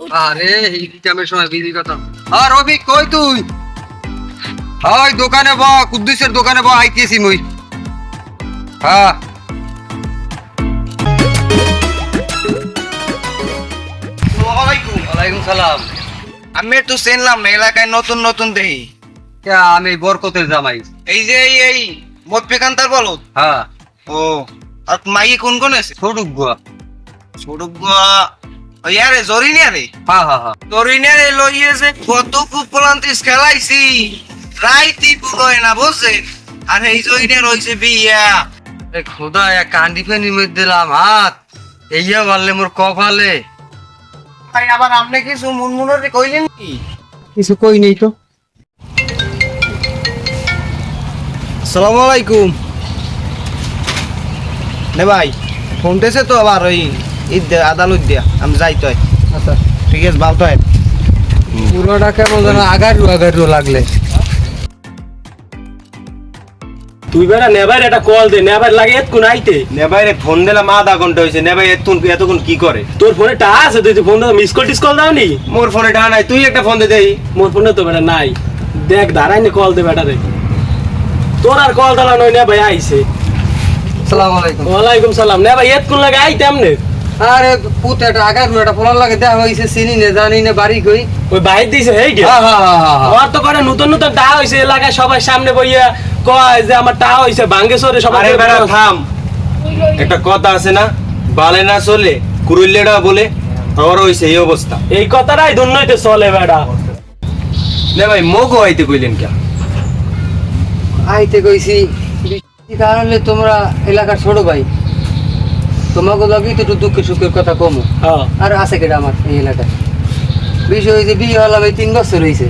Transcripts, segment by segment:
আরে সময় বিধি কথা। আর রবি কই তুই? হয় দোকানে বা কুদ্দুসের দোকানে বা আইতেছি মুই। হ্যাঁ ওয়ালাইকুম সালাম। আমি একটু চিনলাম না এলাকায় নতুন নতুন কে আমি বরকতের জামাই। এই যে এই এই মতপিকান্তার বলো। হ্যাঁ। ও আর মাইয়ে কোন কোন আছে? ছোটুক গুয়া। ছোট ইয়ারে জরিনিয়া রে হ্যাঁ হ্যাঁ হ্যাঁ জরিনিয়া রে লইয়েছে কত খেলাইছি। রাইতি পুরোয় না বুঝছে আর এই জরিনিয়া রয়েছে বিয়া। এ খোদা এক কান্দি ফেনি মধ্যে দিলাম হাত। এইয়া মারলে মোর কপালে। ভাই আবার আপনি কিছু মুনমুনরে কইলেন কি? কিছু কই নেই তো। আসসালামু আলাইকুম। নে ভাই ফোন দিয়েছে তো আবার ওই ঈদ দে- আদালত দিয়া আমি যাই তো আচ্ছা। ঠিক আছে ভালো তো পুরোটা কেমন যেন আগারু আগারু লাগলে। তুই বেড়া নেবার একটা কল দে নেবার লাগে এতক্ষণ আইতে। নেবাইরে ফোন দিলাম আধা ঘণ্টা হয়েছে নেবাই এতক্ষণ এতক্ষণ কি করে? তোর ফোনে টা আছে তুই ফোন মিস কল টিস কল দাওনি? মোর ফোনে টাকা নাই তুই একটা ফোন দে দেই। মোর ফোনে তো বেটা নাই। দেখ দাঁড়াই নে কল দে বেটা রে। তোর আর কল দালা নয় নে ভাই আইছে। সালাম আলাইকুম। ওয়ালাইকুম সালাম। নে ভাই এতক্ষণ লাগে আইতে আমনে আরে পুত এটা আগারু এটা ফলার লাগে দেখা হইছে চিনি নে জানি না বাড়ি কই। ওই বাইর দিছে হেই গে? হ্যাঁ হ্যাঁ হ্যাঁ হ্যাঁ ওর তো করে নতুন নতুন টা হইছে এলাকায় সবাই সামনে বইয়া কয় যে আমার টা হইছে ভাঙ্গেশ্বরে সবাই আরে বেড়া থাম। একটা কথা আছে না বালে না চলে কুরুল্লেটা বলে আমার হইছে এই অবস্থা। এই কথাটাই দুর্নইতে চলে বেটা নে ভাই মগো আইতে কইলেন কে আইতে কইছি বৃষ্টি কারণে তোমরা এলাকার ছোট ভাই। তোমাকে লাগি তো একটু দুঃখের সুখের কথা কমো। হ্যাঁ। আর আছে কেটা আমার এই এলাকায়? বিষয় হয়েছে বিয়ে হলাম এই তিন বছর হয়েছে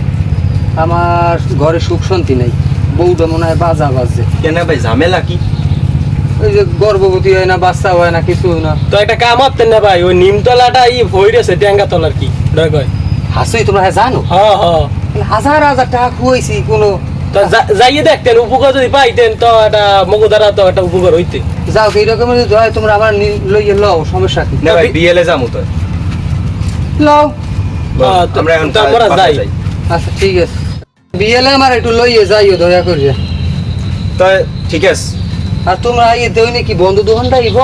আমার ঘরে সুখ শান্তি নাই। বউটা মনে হয় বাজা বাজছে। কেন ভাই ঝামেলা কি? ওই যে গর্ভবতী হয় না বাচ্চা হয় না কিছু হয় না। তো একটা কাম হতেন না ভাই ওই নিমতলাটা ই ভইরেছে ট্যাঙ্গা তলার কি? ডয় কয় হাসুই তোমরা হ্যাঁ জানো? হ্যাঁ হ্যাঁ। হাজার হাজার টাকা খুয়াইছি কোনো তো যাইয়ে দেখতেন উপকার যদি পাইতেন তো একটা মগু দ্বারা তো একটা উপকার হইতে। যাও এই রকমের যদি হয় তোমরা আমার নি- লইয়ে লও সমস্যা কি? নে ভাই বিয়েলে যামু তো। লও। আমরা এখন তো আমরা যাই। আচ্ছা ঠিক আছে। বিয়েলে আমার একটু লইয়ে যাইও দয়া করিয়া। তো ঠিক আছে। আর তোমরা ইয়ে দেই নাকি বন্ধু দোকানটা ইব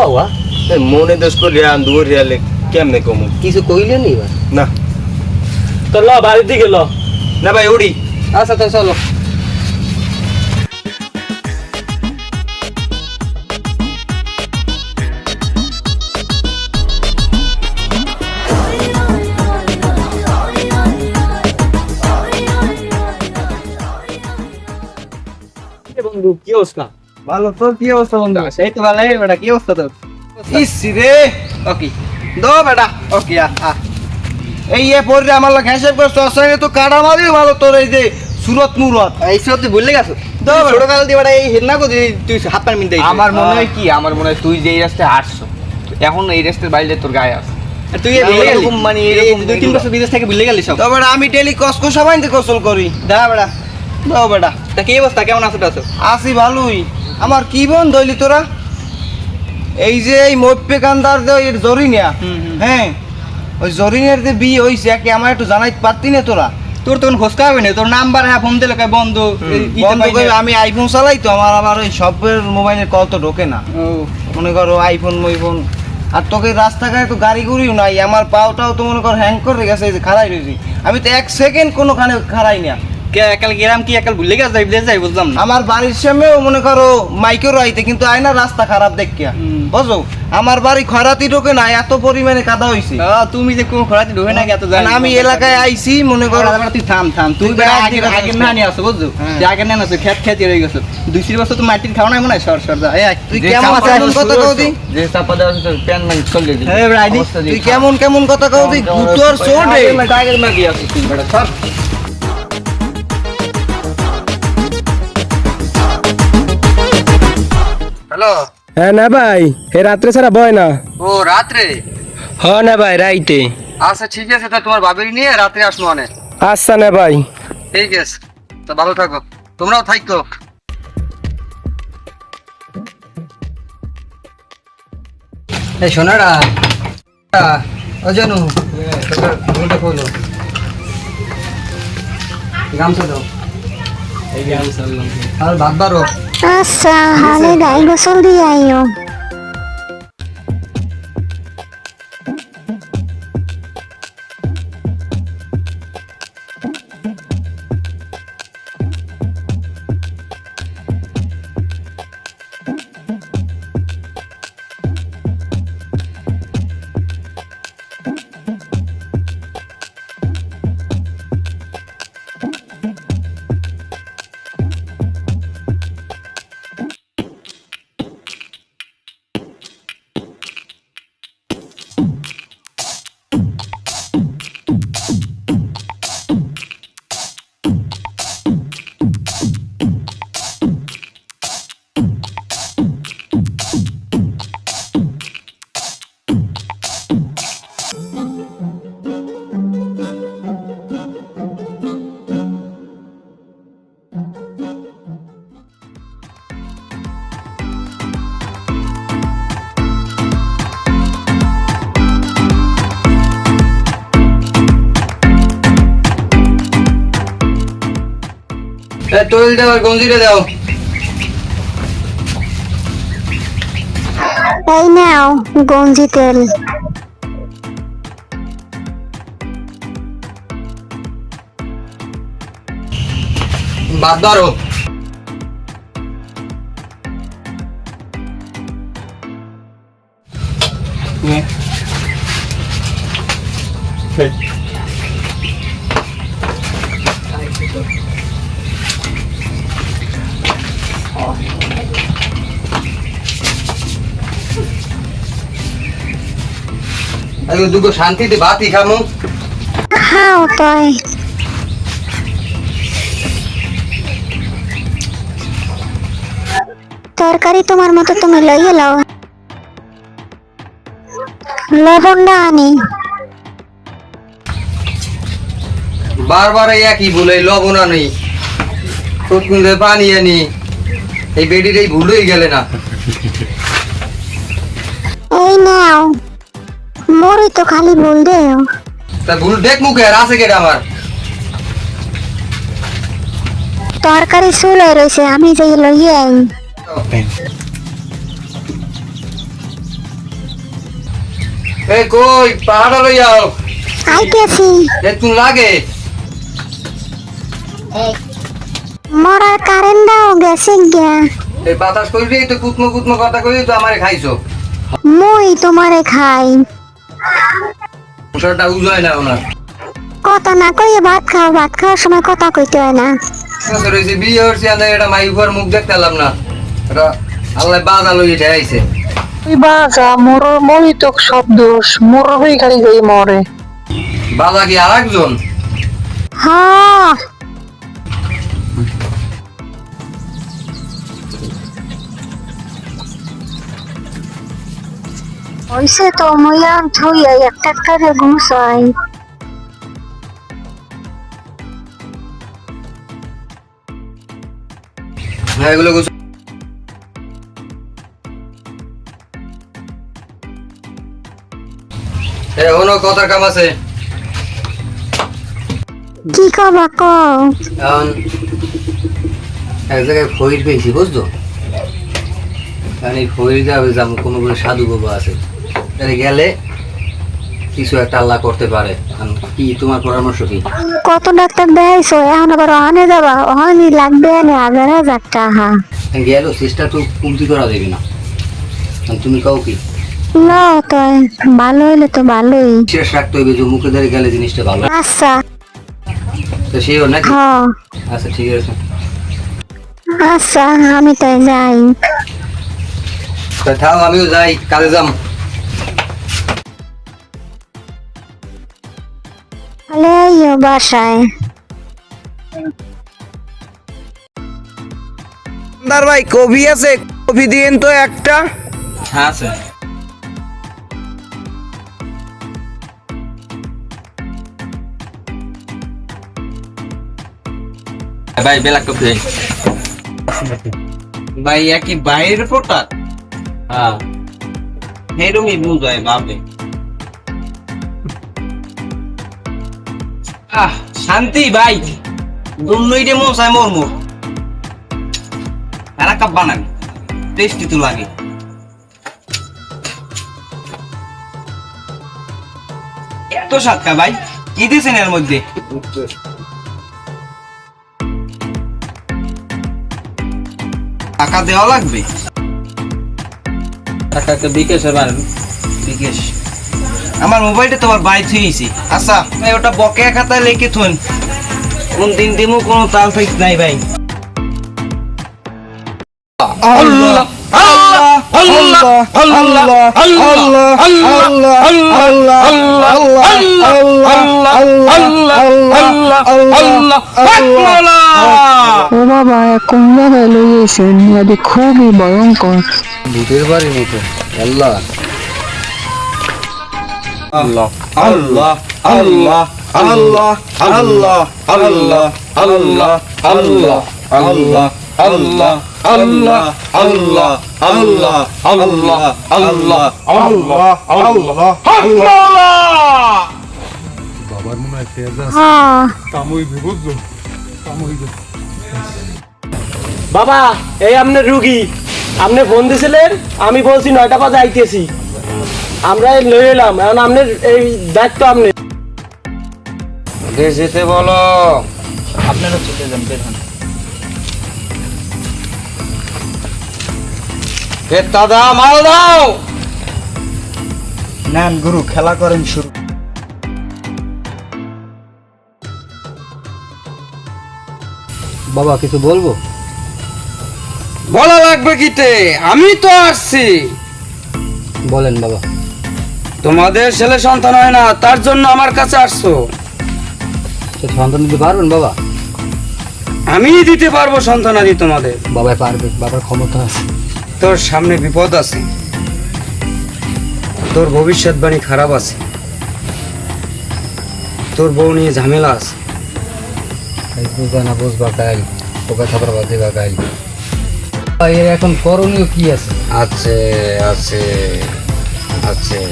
এই মনে দোষ করলে আন দূর রিয়ালে কেমনে কমু? কিছু কইলে নি না। তো ল বাড়ির দিকে ল। না ভাই উড়ি। আচ্ছা তো চলো। বন্ধু কি অবস্থা? ভালো তোর কি অবস্থা বন্ধু? এই তো ভালো বেটা কি অবস্থা তোর? ইস রে! ওকে দো বেটা ওকে আ। এই এ পরে আমার লাগে হিসাব করছ অসঙ্গে তো কাটা মারি ভালো তোর এই যে সুরত মুরত এই তুই ভুলে গেছো? ছোট কাল দিয়ে বেটা এই কো তুই হাত পানি আমার মনে হয় কি আমার মনে হয় তুই যে এই রাস্তায় এখন এই রাস্তার বাইরে তোর গায়ে আছে। তুই এরকম মানে দুই তিন বছর বিদেশ থেকে ভুলে গেলি সব? তো আমি ডেলি কসকো সবাই গোসল করি। দা বেটা। দো বেটা। তা কি অবস্থা? কেমন আছো আছো আসি ভালোই। আমার কি বন দইলি তোরা? এই যে এই মপ্পে কান্দার যে ওই জরিনিয়া। হ্যাঁ? ওই জরিনিয়ার যে বিয়ে হইছে একে আমার একটু জানাইতে পারতি না তোরা? তোর তখন খোঁজ হবে না? তোর নাম্বার হ্যাঁ ফোন দিলে কয় বন্ধ আমি আইফোন চালাই তো আমার আবার ওই সবের মোবাইলের কল তো ঢোকে না। ও, মনে করো আইফোন মাইফোন। আর তোকে রাস্তাঘাটে তো গাড়ি গুড়িও নাই আমার পাওটাও তো মনে কর হ্যাং করে গেছে এই যে খাড়াই রয়েছি আমি তো এক সেকেন্ড কোনোখানে খাড়াই না। কে একাল কি একাল ভুলে গেছে বিদেশ যাই বুঝলাম না। আমার বাড়ির সামনেও মনে করো মাইকেরও আইতে কিন্তু আয় না রাস্তা খারাপ দেখিয়া। বুঝো আমার বাড়ি খরাতি ঢোকে না এত পরিমাণে কাদা হইছে। তুমি যে কোন খরাতে ঢোকে নাকি এত জানি আমি এলাকায় আইছি মনে করো। তুই থাম থাম। তুই আগে না না। নিয়ে আসো বুঝছ? হ্যাঁ। তুই আগে না আসো খেত খেতে রয়ে গেছো। দুই তিন বছর তো মাটির খাও নাই মনে হয়? সর সর যা। তুই কেমন কেমন কথা কৌদি করছ, যে চাপা দেওয়া হচ্ছে, প্যান ম্যান চলে। হ্যাঁ বেড়া তুই কেমন কেমন কথা গুতোর চোটে আগের মাটি, আগের মাটি আছে তুই বেটা, সর। হ্যাঁ না ভাই হে রাত্রে ছাড়া বয় না। ও রাত্রে? হ না ভাই রাইতে। আচ্ছা ঠিক আছে তা তোমার বাবির নিয়ে রাত্রে আসব অনেক আচ্ছা না ভাই। ঠিক আছে তো ভালো থাকো। তোমরাও থাকো এই শোনারা ও জানু গামছা দাও। আর ভাত বারো। আচ্ছা হালে গাই গোসল দিয়ে আইও। তৈল দাও আর গঞ্জিরে দাও। এই নাও গঞ্জি তেল। বাদ বারো দুটো শান্তিতে ভাতই খামো। খাও তয় তরকারি তোমার মতো তুমি লইয়ে লাও। লবণটা আনি। বারবার একই ভুল এই লবণ আনি। পানি আনি। এই বেডির এই ভুল হয়ে গেলে না। এই নাও। মরি তো খালি ভুল দেও তা ভুল দেখ মুখে আর আছে কেটে আমার। তরকারি চুলে রয়েছে আমি যাই লইয়ে আই। এই কই পাহাড়া লই যাও আইতেছি একটু লাগে। মরার কারেন্ট দাও গেছে গিয়া। এই বাতাস করি তো কুতমো কুতমো কথা কই তো আমারে খাইছো। মই তোমারে খাই। মুসারটা উজয় না। ওনার কথা না কইয়ে ভাত খাও ভাত খাওয়ার সময় কথা কইতে হয় না। বছর হয়েছে বিয়ে হচ্ছে আমরা এটা মাই উপর মুখ দেখতে পেলাম না। এটা আল্লাহ বাজা লই এটা আইছে বাজা মোর মরি তো সব দোষ মোর হয়ে খালি গই মরে। বাজা কি আর একজন হ্যাঁ। হইছে তো মুইয়া থুইয়া একটা করে ঘুষাই হ্যাঁ এগুলো গোছ- এ কথার কাম আছে। কি কও? এখন এক জায়গায় ফইর পেয়েছি বুঝতো কারণ এই ফইর যাবে যাব কোনো কোনো সাধু বাবা আছে। গেলে কিছু একটা আল্লাহ করতে পারে। কি তোমার পরামর্শ কি? কত ডাক্তার দেখাইছো? এখন আবার ওখানে যাবা? ওখানে লাগবে না হাজার হাজার টাকা। চেষ্টা তো কমতি করা না। তুমি কাও কি? না তো ভালো হইলে তো ভালোই। শেষ রাখতে হইবে যে মুখে ধরে গেলে জিনিসটা ভালো। আচ্ছা। তো নাকি? হ্যাঁ। আচ্ছা ঠিক আছে। আচ্ছা আমি তাই যাই। তা থাও আমিও যাই কাজে যাম। আইও বাসায় দার ভাই কফি আছে কফি দিন তো একটা হ্যাঁ আছে। ভাই বেলা কপি ভাই একই বাইরের প্রোডাক্ট হ্যাঁ। এরকমই বুঝায় ভাবে। আহ শান্তি ভাই। দুর্নইটে মশাই মরমো। আর কাপ বানাবি। টেস্টি তো লাগে। এত সাতকা ভাই কি দিয়েছেন এর মধ্যে? টাকা দেওয়া লাগবে? টাকাকে বিকাশে পারেন বিকেশ। আমার মোবাইলটা তোমার বাই থুইছি আচ্ছা ভাই ওটা বকেয়া খাতায় লিখে থুন কোন দিন দিমু কোন তাল ঠিক নাই ভাই ও বাবা খুবই ভয়ঙ্কর মতো আল্লাহ আল্লাহ আল্লাহ আল্লাহ আল্লাহ আল্লাহ আল্লাহ আল্লাহ আল্লাহ আল্লাহ আল্লাহ আল্লাহ আল্লাহ আল্লাহ আল্লাহ আল্লাহ আল্লাহ আল্লাহ হ্যাঁ বাবা এই আপনার রুগী আপনি ফোন দিছিলেন আমি বলছি নয়টা বাজে আইতেছি আমরা এই লই এলাম এখন আপনার এই দায়িত্ব আপনি যেতে বলো। আপনারা চলে যান বের হন। দাদা মাল দাও। নেন গুরু খেলা করেন শুরু। বাবা কিছু বলব? বলা লাগবে কিতে আমি তো আসছি। বলেন বাবা। তোমাদের ছেলে সন্তান হয় না তার জন্য আমার কাছে আসছো। সন্তান দিতে পারবেন বাবা? আমি দিতে পারব সন্তানাদি তোমাদের। বাবা পারবে বাবার ক্ষমতা আছে। তোর সামনে বিপদ আছে। তোর ভবিষ্যৎবাণী খারাপ আছে। তোর বউ নিয়ে ঝামেলা আছে। বুঝবা না দিবা এর এখন করণীয় কি আছে? আছে আছে আছে।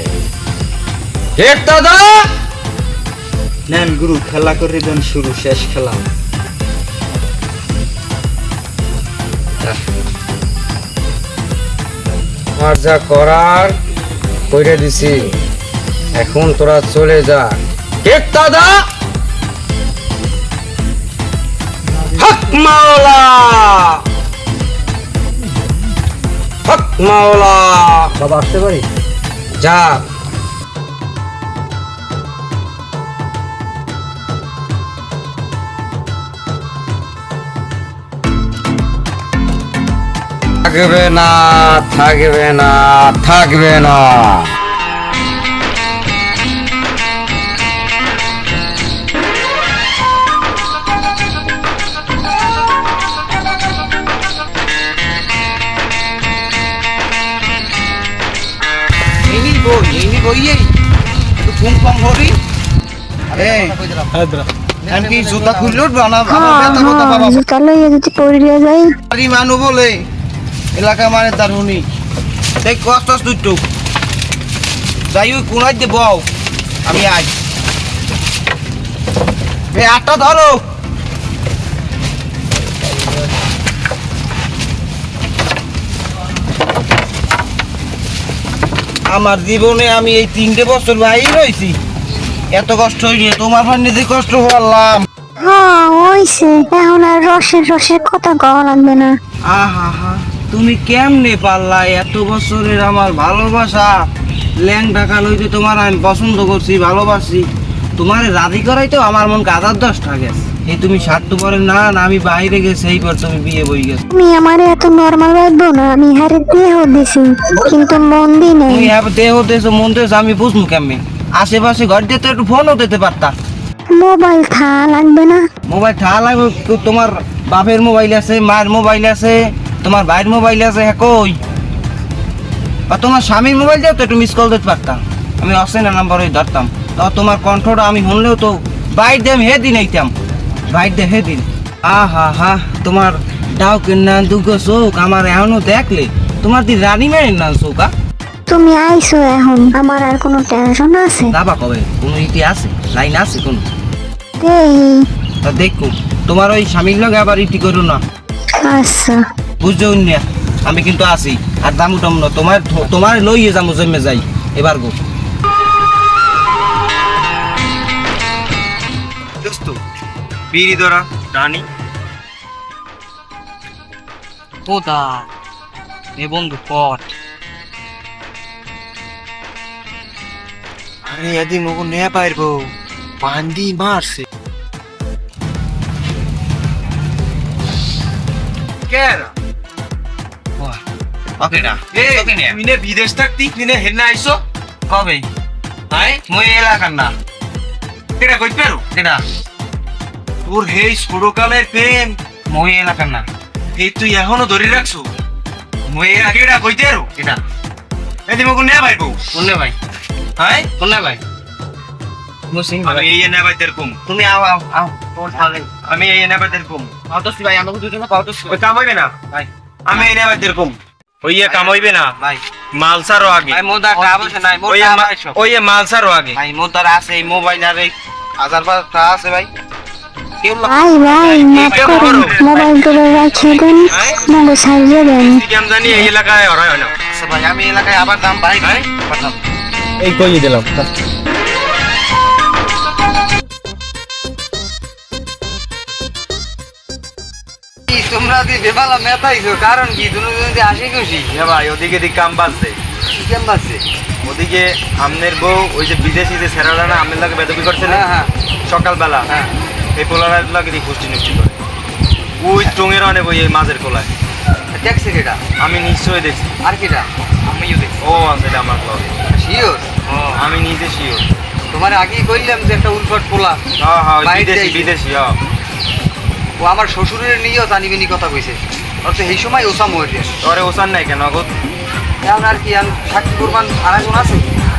হেট দাদা! নেন গুরু খেলা করে দেন শুরু শেষ খেলা। আমার যা করার কইরে দিছি। এখন তোরা চলে যা। হেট দাদা! হক মাওলা! হক মাওলা! বাবা আসতে পারি? যা। থাকবে না থাকবে না থাকবে না। জুতা খুললো? হ্যাঁ, হ্যাঁ, জুতা লইয়া যদি পড়িয়া যায় বলে এলাকা মানে তার হুনি দেখ কষ্ট দুটো যাই ওই কোনায় দে বউ? আমি আজ আটটা ধরো। আমার জীবনে আমি এই তিনটে বছর বাইরে রয়েছি। এত কষ্ট হয়নি তোমার ফান্ডে যে কষ্ট হলাম হ্যাঁ হইছে। এখন আর রসের রসের কথা কওয়া লাগবে না। আহা হা তুমি কেমনে পারলা এত বছরের আমার ভালোবাসা? ল্যাং টাকা লইতে তোমার আমি পছন্দ করছি ভালোবাসি। তোমার রাজি করাই তো আমার মন গাদার দশটা গেছে। এই তুমি না না আমি বাইরে গেছে এইবার তুমি বিয়ে বই গেছো। তুমি আমার এত নর্মাল না আমি হারে দেহ দিছি কিন্তু মন দি নাই। তুমি হ্যাঁ দেহ দেছো মন দেছো আমি বুঝব কেমনে? আশেপাশে ঘর দিয়ে তো একটু ফোনও দিতে পারতা। মোবাইল থা লাগবে না? মোবাইল ঠা লাগবে তোমার বাপের মোবাইল আছে মায়ের মোবাইল আছে। তোমার ভাইয়ের মোবাইল আছে হ্যাঁ কই? বা তোমার স্বামীর মোবাইল দিয়ে তো একটু মিস কল দিতে পারতাম। আমি অসেনা নাম্বার ওই ধরতাম। তো তোমার কণ্ঠটা আমি শুনলেও তো বাইর দিয়ে আমি হে দিন এইতাম বাইর দিয়ে হে দিন আহা হা তোমার ডাউ কিনা দুগো চোখ আমার এখনও দেখলে। তোমার দি রানী মেয়ের না চৌকা তুমি আইছো এখন। আমার আর কোনো টেনশন আছে? যাবা কবে? কোনো ইতি আছে? লাইন আছে কোনো? তা দেখো তোমার ওই স্বামীর লগে আবার ইটি করো না। আচ্ছা। বুঝছ না আমি কিন্তু আছি। আর দামু টাম না তোমার তোমার লইয়ে যাব জমে যাই এবার গো। দোস্ত বিড়ি ধরা রানী। কোথা এ বন্ধু পট। আরে এদি মগো নে পারব বান্দি মারছে। কেরা ওকে না এ তুই বিদেশ থাকতি তুই নে হেনা আইছো কবে হাই মই এলাকার না কেডা কই পেরো কেডা তোর হেই ছোটকালের প্রেম মই এলাকার না এই তুই এখনও ধরে রাখছো মই এরা কেডা কইতে কেডা কোনে ভাই হাই কোনে ভাই মুসিং আমি এই নে বাইদের কম তুমি আও আও আও তোর আমি এই নে বাইদের কম আউটস ভাই আমাকে দুজন আউটস ওই কাম হইবে না ভাই আমি এই নে বাইদের কম ওই কাম হইবে না। ভাই। মালসারও আগে। ভাই মোদা কাম আছে নাই ওই মোদা এ মা- আইছো। ওই মালসারও আগে। ভাই মোদার আছে এই মোবাইল আর এই হাজার পাঁচটা আছে ভাই। কেউ ভাই ভাই মাফ করুন মোবাইলগুলো রেখে দেন নাহলে সারিয়ে দেন। সিস্টেম জানি এই এলাকায় হরাই হয় না। ভাই আমি এলাকায় আবার দাম ভাই ভাই? এই কইয়ে দিলাম। কি তোমরা দি মেতাইছো কারণ কি? তুমি যদি আসি খুশি? এ ভাই ওদিকে দিক কাম বাজছে। কেমন আছে ওদিকে আমনের বউ ওই যে বিদেশি যে সেরাটা না আমের লাগে বেদবি করছে না? হ্যাঁ হ্যাঁ। সকালবেলা। হ্যাঁ। এই পোলার লাগে দিয়ে নষ্টি করে। ওই টঙের অনেক ওই মাঝের কোলায়। দেখছে কেটা আমি নিশ্চয়ই দেখছি। আর কেটা আমিও দেখছি। ও আছে আমার লগে। শিওর? আমি নিজে শিওর। তোমার আগেই কইলাম যে একটা উলফট পোলা। হ্যাঁ হ্যাঁ বিদেশি। বিদেশি হ্যাঁ। ও আমার শ্বশুরের নিয়েও তানিবিনি কথা কইছে। অর্থ এই সময় ওসা মরে তোরে ওসান নাই কেন গো এখন আর কি আমি সাক্ষী করবান আর একজন আছে?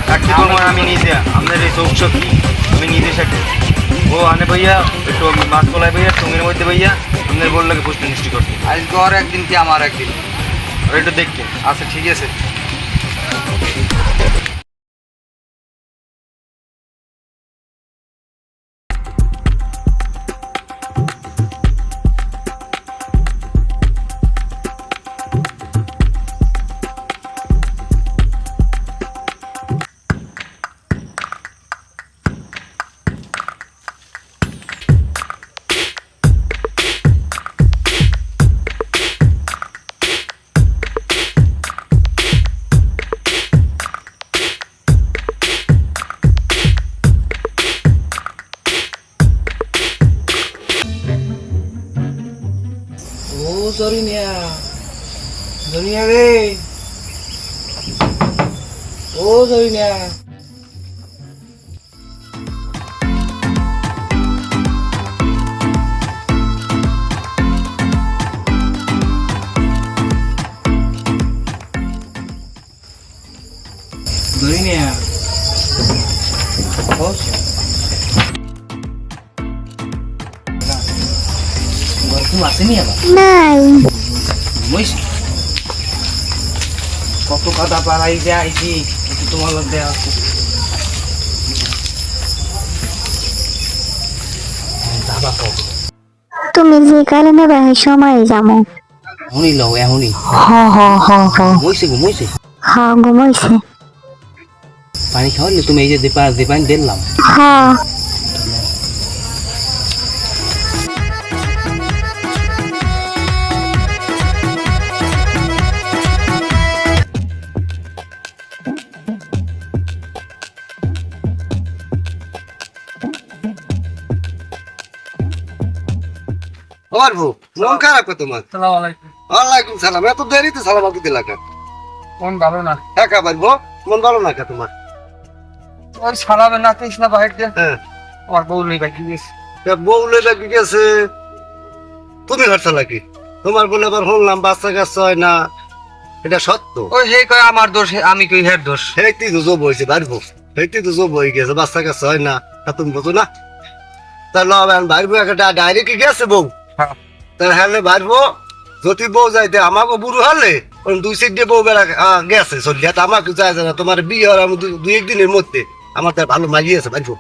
সাক্ষী তোমার আমি নিজে আমাদের এই চোখ শক্তি আমি নিজে সাক্ষী। ও আনে ভাইয়া একটু মাছ কলাই ভাইয়া টঙের মধ্যে ভাইয়া আমাদের বলল পুষ্টি নষ্টি করতে আজকে ওর একদিন কি আমার একদিন? একটু দেখতে। আচ্ছা ঠিক আছে। জরিনিয়া ও গল্প আসেনি আবার? নাই। ঘুমাইছি কত কথা পাড়াই যে আইছি একটু তোমার আছে। তুমি যে কারণে ভাই সময় যাব। এখনই লও এখনই হ হ হ হ। ঘুমাইছে ঘুমাইছে? হ ঘুমাইছে। পানি খাওয়ালে তুমি এই যে দীপা দীপানি দিলাম। হ আমার বউ? মন খারাপ তোমার? আসসালামু আলাইকুম। ওয়ালাইকুম সালাম। এত দেরিতে সালাম আকি দিলা কেন? মন ভালো না। হ্যাঁ খাবার বউ? মন ভালো না কে তোমার? ওই সালামে না না বাইর হ্যাঁ। আমার বউ নেই বাইক গেছে বউ লইলা কি গেছে। তুমি হারছা নাকি? তোমার বলে আবার শুনলাম বাচ্চা কাচ্চা হয় না। এটা সত্য। ওই হে কয় আমার দোষ আমি কই হের দোষ? হেঁটে তো জব হয়েছে বাড়বো হেঁটে তো জব হয়ে গেছে বাচ্চা কাচ্চা হয় না। তা তুমি বোঝো না। তাহলে বাড়বো একটা ডাইরেক্ট গেছে বউ? হ্যাঁ। তাহলে হলে বাড়বো যদি বউ যাইতে আমাকে বুড়ো হলে? দুই সিট দিয়ে বউ বেড়া গেছে চলিয়া। তা আমাকে যায় না তোমার বিয়ে আমি দুই দুই একদিনের মধ্যে। আমার তার ভালো মাগিয়েছে বাড়বো